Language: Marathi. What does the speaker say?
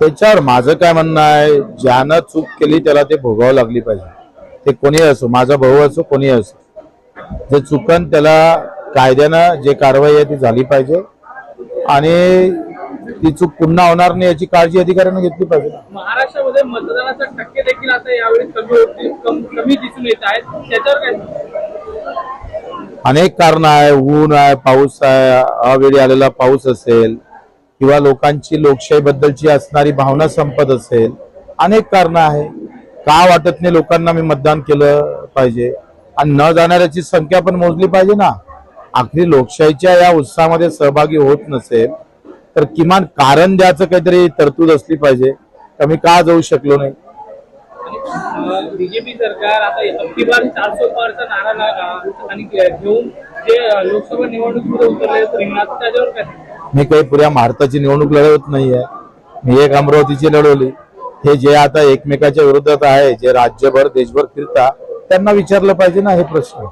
त्याच्यावर माझं काय म्हणणं आहे ज्यानं चूक केली त्याला ते भोगावं लागली पाहिजे. ते कोणी असो माझा भाऊ असो कोणी असो. जे चुकन त्याला कायद्यानं जे कारवाई आहे ती झाली पाहिजे. आणि ती चूक पुन्हा होणार नाही याची काळजी अधिकाऱ्यांनी घेतली पाहिजे. महाराष्ट्रामध्ये मतदानाचा टक्के देखील आता यावेळी कमी दिसून येत आहेत. त्याच्यावर काय? अनेक कारण आहे ऊन आहे पाऊस आहे अवेळी आलेला पाऊस असेल किंवा लोकांची लोकशाही बद्दलची असणारी भावना संपत असेल अनेक कारण आहे का वाटत नाही लोकांना मी मतदान केलं पाहिजे? आणि न जाणाऱ्याची संख्या पण मोजली पाहिजे ना? आखरी लोकशाहीच्या या उत्साहामध्ये सहभागी होत नसेल तर किमान कारण द्यायचं काहीतरी तरतूद असली पाहिजे. तर मी का जाऊ शकलो नाही? बीजेपी सरकार आता चारशे पारचा नारा लागा आणि घेऊन जे लोकसभा निवडणुकीमध्ये उतरले रिंगणात त्याच्यावर काय? मी काही पुऱ्या भारताची निवडणूक लढवत नाहीये. मी एक अमरावतीची लढवली. हे जे आता एकमेकाच्या विरोधात आहे जे राज्यभर देशभर फिरता त्यांना विचारलं पाहिजे ना हे प्रश्न.